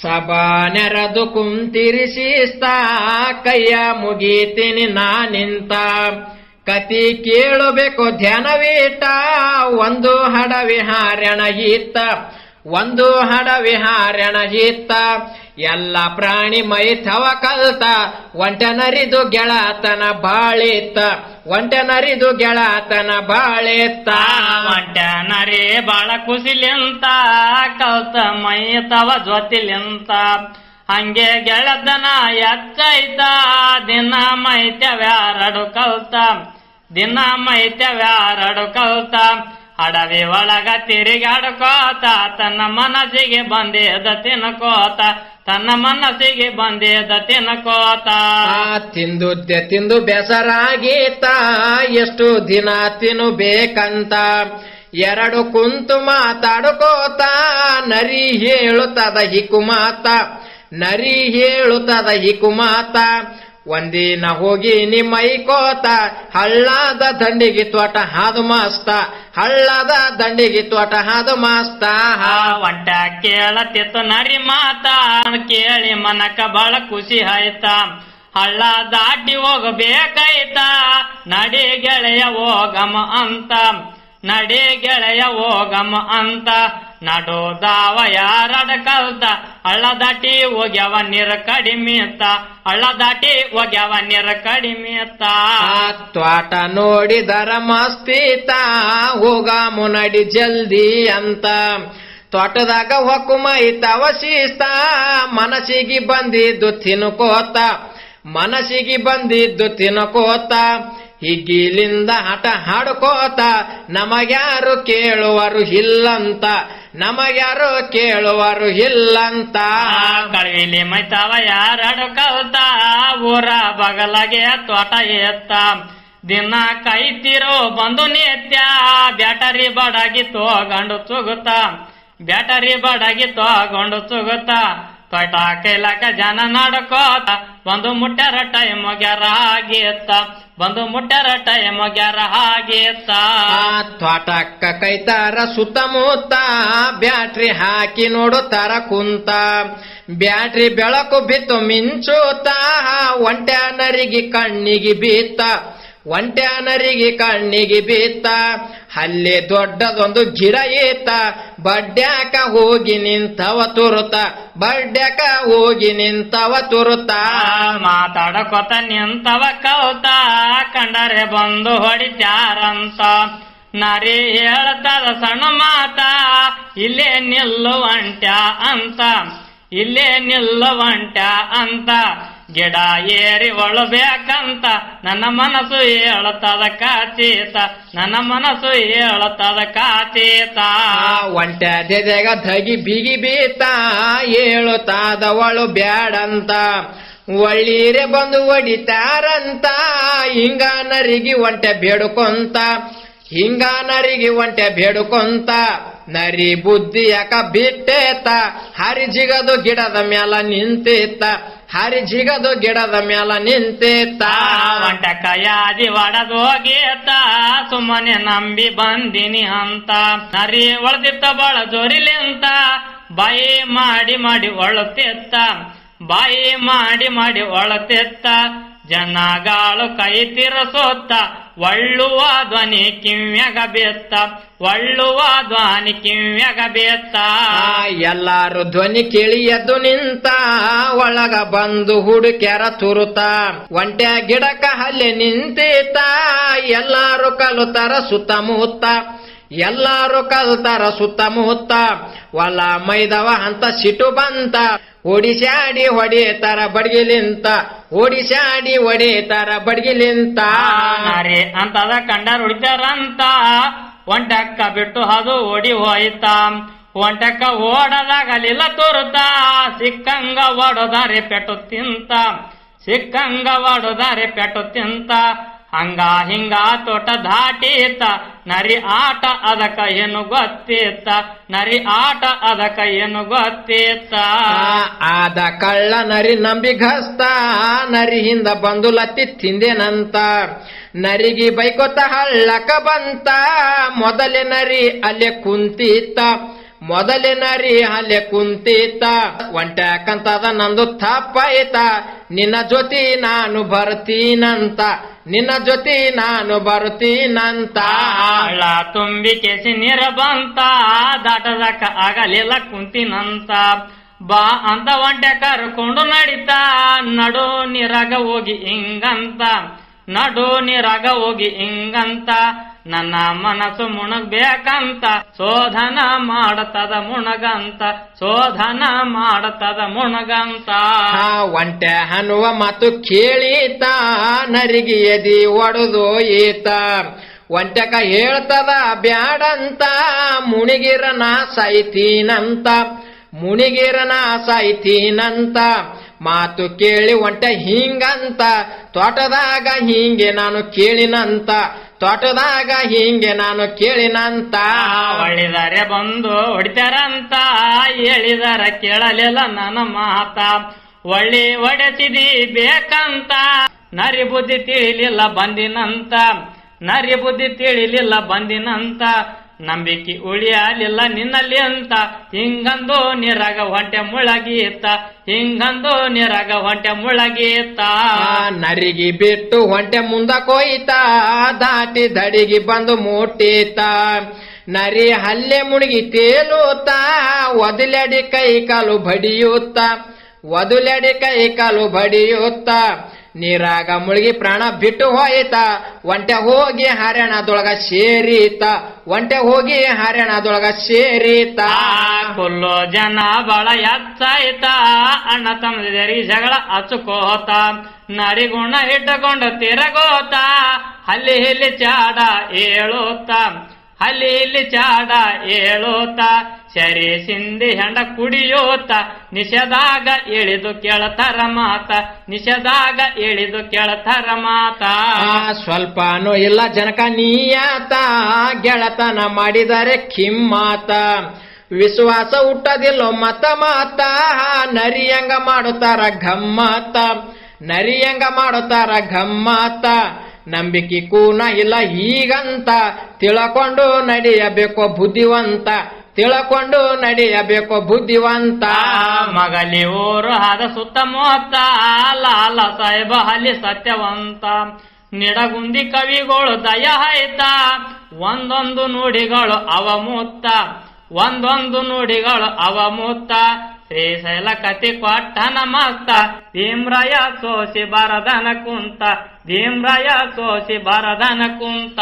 ಸಭಾ ನೆರೆದು ಕುಂತಿರಿಸಿಸ್ತ ಕೈಯ ಮುಗೀತೀನಿ ನಾ ನಿಂತ. ಕತಿ ಕೇಳಬೇಕು ಧ್ಯಾನವೀಟ ಒಂದು ಹಡ ವಿಹಾರಣ ಒಂದು ಹಡ ವಿಹಾರಣ ಎಲ್ಲ ಪ್ರಾಣಿ ಮೈಥವ ಕಲ್ತ ಒಂಟನರಿದು ಗೆಳತನ ಬಾಳಿತ್ತ ಒಂಟನರಿದು ಗೆಳತನ ಬಾಳಿತ್ತ. ಒಂಟ ನರಿ ಬಾಳ ಕುಸಿಲಿಂತ, ಕಲ್ತ ಮೈ ತವ ಜೊತಿಲಿಂತ ಹಂಗೆ ಗೆಳತನ ಎಚ್ಚೈತ, ದಿನ ಮೈತ್ಯವ್ಯಾರಡು ಕಲ್ತ. ದಿನ ಮೈತ್ಯವ್ಯಾರಡು ಕಲ್ತ, ಅಡವಿ ಒಳಗ ತಿರುಗಾಡ್ಕೋತ ತನ್ನ ಮನಸ್ಸಿಗೆ ಬಂದಿದ ತಿನ್ಕೋತ. ತನ್ನ ಮನಸ್ಸಿಗೆ ಬಂದೇದ ತಿನ್ಕೋತ. ತಿಂದು ತಿಂದು ಬೆಸರಾಗೀತ. ಎಷ್ಟು ದಿನ ತಿನ್ನಬೇಕಂತ ಎರಡು ಕುಂತು ಮಾತಾಡ್ಕೋತ. ನರಿ ಹೇಳುತ್ತದ ಹಿಕುಮಾತ. ನರಿ ಹೇಳುತ್ತದ ಹಿಕು ಮಾತ ಒಂದಿನ ಹೋಗಿ ನಿಮ್ಮೈಕೋತ, ಹಳ್ಳದ ದಂಡಿಗೆ ತೋಟ ಹಾದು ಮಾಸ್ತ, ಹಳ್ಳದ ದಂಡಿಗೆ ತೋಟ ಹಾದು ಮಾಸ್ತ. ಒಂಟ ಕೇಳತಿತ್ತು ನರಿ ಮಾತ ಕೇಳಿ ಮನಕ ಬಹಳ ಖುಷಿ ಆಯ್ತ. ಹಳ್ಳ ದಾಟಿ ಹೋಗಬೇಕಾಯ್ತ, ನಡಿ ಗೆಳೆಯ ಹೋಗಮ ಅಂತ. ನಡಿ ಗೆಳೆಯ ಹೋಗಮ ಅಂತ. ನಡು ದಾವ ಯಾರಡ ಕಲ್ತ ಹಳ್ಳ ದಾಟಿ ಹೋಗ್ಯಾವ ನೀರ ಕಡಿಮೆ ಅತ್ತ. ಹಳ್ಳ ದಾಟಿ ಹೋಗ್ಯಾವ ನೀರ ಕಡಿಮೆ ಅತ್ತ. ತ್ವಾಟ ನೋಡಿದರ ಮಸ್ತಿತ, ಹೋಗ ಮುನಡಿ ಜಲ್ದಿ ಅಂತ. ತೋಟದಾಗ ಹೊಕ್ಕುಮ ಇತ್ತವ ಶಿಸ್ತ, ಮನಸ್ಸಿಗೆ ಬಂದಿದ್ದು ತಿನ್ಕೋತ. ಮನಸ್ಸಿಗೆ ಬಂದಿದ್ದು ತಿನ್ಕೋತ, ಹಿಗ್ಗಿಲಿಂದ ಹಠ ಹಾಡ್ಕೋತ. ನಮಗ್ಯಾರು ಕೇಳುವರು ಇಲ್ಲಂತ. ನಮಗ್ಯಾರು ಕೇಳುವರು ಇಲ್ಲಂತ. ಕಳವಿಲಿ ಮೈತಾವ ಯಾರಡು ಕಲ್ತ, ಊರ ಬಗಲಗೆ ತೋಟ ಎತ್ತ. ದಿನ ಕೈತಿರೋ ಬಂದು ನಿತ್ಯ, ಬ್ಯಾಟರಿ ಬಡಗಿ ತೋಗಂಡು ತುಗುತ್ತ ಬ್ಯಾಟರಿ ಬಡಗಿ ತೋಗೊಂಡು ತುಗುತ್ತ ತೋಟ ಕೈಲಕ ಜನ ನಡ್ಕೋತ ಬಂದು ಮುಟ್ಟರ ಟೈಮ್ ಗ್ಯಾರ ಹಾಗೆತ್ತ ಬಂದು ಮುಟ್ಟರ ಟೈಮ್ ಗ್ಯಾರ ಹಾಗೆತ್ತ ತ್ವಾಟಕ್ಕ ಕೈತಾರ ಸುತ್ತಮುತ್ತ, ಬ್ಯಾಟ್ರಿ ಹಾಕಿ ನೋಡುತ್ತಾರ ಕುಂತ. ಬ್ಯಾಟ್ರಿ ಬೆಳಕು ಬಿತ್ತು ಮಿಂಚುತ್ತ ಒಂಟ್ಯಾನರಿಗೆ ಕಣ್ಣಿಗೆ ಬೀತ್ತ. ಒಂಟ್ಯಾನರಿಗೆ ಕಣ್ಣಿಗೆ ಬೀತ್ತ, ಅಲ್ಲಿ ದೊಡ್ಡದೊಂದು ಗಿಡ ಈತ ಬಡ್ಡ್ಯಾಕ ಹೋಗಿ ನಿಂತವ ತುರುತ, ಬಡ್ಡ್ಯಾಕ ಹೋಗಿ ನಿಂತವ ತುರುತ. ಮಾತಾಡಕೋತ ನಿಂತವ ಕೌತ, ಕಂಡರೆ ಬಂದು ಹೊಡಿತಾರಂತ ನರಿ ಹೇಳ್ತದ ಸಣ್ಣ ಮಾತ, ಇಲ್ಲೇ ನಿಲ್ಲುವಂಟ್ಯ ಅಂತ. ಇಲ್ಲೇ ನಿಲ್ಲುವಂಟ್ಯ ಅಂತ. ಗಿಡ ಏರಿ ಒಳಬೇಕಂತ ನನ್ನ ಮನಸ್ಸು ಹೇಳುತ್ತದ ಕಾಚೀತ. ನನ್ನ ಮನಸ್ಸು ಹೇಳುತ್ತದ ಕಾಚೀತ. ಒಂಟೆ ದೆದೆಗ ಧಗಿ ಬಿಗಿ ಬೀತ. ಹೇಳುತ್ತಾದವಳು ಬ್ಯಾಡಂತ. ಒಳ್ಳೀರೆ ಬಂದು ಒಡಿತಾರಂತ. ಹಿಂಗ ನರಿಗಿ ಒಂಟೆ ಬೇಡುಕೊಂತ. ಹಿಂಗ ನರಿಗಿ ಒಂಟೆ ಬೇಡುಕೊಂತ. ನರಿ ಬುದ್ಧಿ ಯಾಕ ಬಿಟ್ಟೇತ. ಹರಿ ಜಿಗದು ಗಿಡದ ಮ್ಯಾಲ ನಿಂತೇತ. ಹರಿ ಜಿಗದು ಗಿಡದ ಮ್ಯಾಲ ನಿಂತೆ ತಾಂಡಿ ಒಡದು ಒಡದ್ ಹೋಗೇತ ಸುಮ್ಮನೆ ನಂಬಿ ಬಂದಿನಿ ಅಂತ. ನರಿ ಒಳದಿತ್ತ ಬಾಳ ಜೋರಿಲಿಂತ ಬಾಯಿ ಮಾಡಿ ಮಾಡಿ ಒಳತೆತ್ತ. ಬಾಯಿ ಮಾಡಿ ಮಾಡಿ ಒಳತೆತ್ತ. ಜನಗಾಳು ಕೈ ತಿರಸೋತ್ತ. ಒಳ್ಳುವ ಧ್ವನಿ ಕಿವ್ಯಾಗ ಬೇತ್ತ ಒಳ್ಳುವ ಧ್ವನಿ ಕಿವ್ಯಾಗ ಬೇತ್ತ ಎಲ್ಲಾರು ಧ್ವನಿ ಕೇಳಿ ಎದ್ದು ನಿಂತ, ಒಳಗ ಬಂದು ಹುಡುಕ್ಯಾರ ತುರುತ. ಒಂಟೆ ಗಿಡಕ ಹಲ್ಲೆ ನಿಂತೀತ, ಎಲ್ಲಾರು ಕಲುತರ ಸುತ್ತಮುತ್ತ. ಎಲ್ಲಾರು ಕಲ್ತಾರ ಸುತ್ತಮುತ್ತ. ಹೊಲ ಮೈದವ ಅಂತ ಸಿಟು ಬಂತ. ಓಡಿಸಾಡಿ ಹೊಡೆತಾರ ಬಡ್ಗಿಲಿಂತ. ಓಡಿಸಾಡಿ ಹೊಡೆತಾರ ಬಡ್ಗಿಲಿಂತ. ನಾರಿ ಅಂತದ ಕಂಡರ್ ಹುಡ್ತಾರಂತ ಒಂಟಕ್ಕ ಬಿಟ್ಟು ಅದು ಓಡಿ ಹೋಯ್ತ. ಒಂಟಕ್ಕ ಓಡದಾಗಲಿಲ್ಲ ತೋರುತ್ತ. ಸಿಕ್ಕಂಗ ಓಡೋದಾರಿ ಪೆಟ್ಟು ತಿಂತ. ಸಿಕ್ಕಂಗ ಓಡೋದಾರೆ ಪೆಟ್ಟು ತಿಂತ. ಹಂಗ ಹಿಂಗ ತೋಟ ದಾಟೀತ ನರಿ ಆಟ ಅದಕ ಏನು ಗೊತ್ತಿತ್ತ ನರಿ ಆಟ ಅದಕ ಏನು ಗೊತ್ತಿತ್ತ ಆ, ಆದ ಕಳ್ಳ ನರಿ ನಂಬಿ ಘಸ್ತ ನರಿ ಹಿಂದ ಬಂದು ಲತ್ತಿ ತಿಂದೇನಂತ. ನರಿಗೆ ಬೈಕೋತ ಹಳ್ಳಕ ಬಂತ ಮೊದಲೇ ನರಿ ಅಲ್ಲೇ ಕುಂತಿತ್ತ. ಮೊದಲಿನರಿ ಅಲ್ಲೇ ಕುಂತಿತ್ತ. ಒಂಟ್ಯಾಕಂತದ ನಂದು ತಪ್ಪಾಯ್ತ ನಿನ್ನ ಜೊತೆ ನಾನು ಬರ್ತೀನಂತ. ನಿನ್ನ ಜೊತೆ ನಾನು ಬರುತ್ತೀನಂತ. ಹಳ್ಳ ತುಂಬಿ ಕೆಸಿ ನೀರ ಬಂತ ದಾಟದಕ್ಕ ಆಗಲಿಲ್ಲ ಕುಂತಿನಂತ. ಬಾ ಅಂತ ಒಂಟೆ ಕರ್ಕೊಂಡು ನಡೀತಾ, ನಡು ನೀರಾಗ ಹೋಗಿ ಹಿಂಗಂತ. ನಡು ನೀರಾಗ ಹೋಗಿ ಹಿಂಗಂತ. ನನ್ನ ಮನಸ್ಸು ಮುಣಗ್ಬೇಕಂತ, ಶೋಧನ ಮಾಡತದ ಮುಣಗಂತ, ಶೋಧನ ಮಾಡತದ ಮುಣಗಂತ. ಒಂಟೆ ಹನುವ ಮಾತು ಕೇಳೀತ, ನರಿಗೆ ಎದಿ ಒಡೆದು ಈತ. ಒಂಟೆಕ ಹೇಳ್ತದ ಬ್ಯಾಡಂತ ಮುಣಿಗಿರನ ಸಾಯ್ತೀನಂತ ಮುಣಿಗಿರನ ಸಾಯ್ತೀನಂತ ಮಾತು ಕೇಳಿ ಒಂಟೆ ಹಿಂಗಂತ, ತೋಟದಾಗ ಹಿಂಗೆ ನಾನು ಕೇಳಿನಂತ. ತೋಟದಾಗ ಹಿಂಗೆ ನಾನು ಕೇಳಿನಂತ. ಒಳ್ಳಿದರೆ ಬಂದು ಹೊಡಿತಾರಂತ. ಹೇಳಿದರ ಕೇಳಲಿಲ್ಲ ನನ್ನ ಮಾತ. ಒಳ್ಳಿ ಒಡೆಸಿದಿ ಬೇಕಂತ. ನರಿ ಬುದ್ಧಿ ತಿಳಿಲಿಲ್ಲ ಬಂದಿನಂತ. ನರಿ ಬುದ್ಧಿ ತಿಳಿಲಿಲ್ಲ ಬಂದಿನಂತ. ನಂಬಿಕೆ ಉಳಿಯಲಿಲ್ಲ ನಿನ್ನಲ್ಲಿ ಅಂತ. ಹಿಂಗಂದು ನೀರಾಗ ಹೊಂಟೆ ಮುಳಗೀತ ಹಿಂಗಂದು ನೀರಾಗ ಹೊಂಟೆ ಮುಳಗೀತ ನರಿಗಿ ಬಿಟ್ಟು ಹೊಂಟೆ ಮುಂದಕ್ಕೋಯ್ತ ದಾಟಿ ದಡಿಗಿ ಬಂದು ಮುಟ್ಟೀತ ನರಿ ಹಲ್ಲೆ ಮುಳುಗಿ ತೇಲೂತ ಒದಲಡಿ ಕೈ ಕಾಲು ಬಡಿಯುತ್ತ. ಒದಲಡಿ ಕೈ ಕಾಲು ಬಡಿಯೂತ ನೀರಾಗ ಮುಳುಗಿ ಪ್ರಾಣ ಬಿಟ್ಟು ಹೋಯಿತ. ಒಂಟೆ ಹೋಗಿ ಹರ್ಯಾಣದೊಳಗ ಸೇರಿತ. ಒಂಟೆ ಹೋಗಿ ಹರ್ಯಾಣದೊಳಗ ಸೇರಿತ. ಕೊಲ್ಲೋ ಜನ ಬಳ ಎತ್ತಾಯಿತ ಅಣ್ಣ ತಮ್ಮದಿರಿಗೆ ಜಗಳ ಹಚ್ಚುಕೋತ. ನರಿಗುಣ ಇಟ್ಟುಕೊಂಡು ತಿರಗೋತ. ಅಲ್ಲಿ ಇಲ್ಲಿ ಚಾಡ ಏಳೋತ ಅಲ್ಲಿ ಇಲ್ಲಿ ಚಾಡ ಏಳೋತ, ಶರಿ ಸಿಂಧಿ ಹೆಂಡ ಕುಡಿಯೋತ, ನಿಷೇಧಾಗ ಇಳಿದು ಕೇಳತಾರ ಮಾತ, ನಿಷೇಧಾಗ ಇಳಿದು ಕೇಳತರ ಮಾತ. ಸ್ವಲ್ಪನೂ ಇಲ್ಲ ಜನಕ ನೀಯಾತ, ಗೆಳತನ ಮಾಡಿದರೆ ಕಿಮ್ಮಾತ. ವಿಶ್ವಾಸ ಹುಟ್ಟದಿಲ್ಲೋ ಮತ ಮಾತ, ನರಿಯಂಗ ಮಾಡುತ್ತಾರ ಗಮ್ಮತ ನರಿಯಂಗ ಮಾಡುತ್ತಾರ ಗಮ್ಮತ ನಂಬಿಕೆ ಕೂನ ಇಲ್ಲ, ಈಗಂತ ತಿಳಕೊಂಡು ನಡೆಯಬೇಕು ಬುದ್ಧಿವಂತ. ತಿಳಕೊಂಡು ನಡೆಯಬೇಕು ಬುದ್ಧಿವಂತ. ಮಗಲಿ ಊರು ಹದ ಸುತ್ತಮುತ್ತ ಲಾಲ ಸಾಹೇಬ ಅಲ್ಲಿ ಸತ್ಯವಂತ. ನಿಡಗುಂದಿ ಕವಿಗಳು ದಯ ಹಾಯ್ತ, ಒಂದೊಂದು ನುಡಿಗಳು ಅವಮೂತ್ತ ಒಂದೊಂದು ನುಡಿಗಳು ಅವಮೂತ್ತ ಶ್ರೀಶೈಲ ಕತಿ ಕೊಟ್ಟನ ಮಸ್ತ ಭೀಮ್ರಾಯ ಸೋಸಿ ಬರದನ ಕುಂತ ಭೀಮ್ರಾಯ ಸೋಸಿ ಬರದನ ಕುಂತ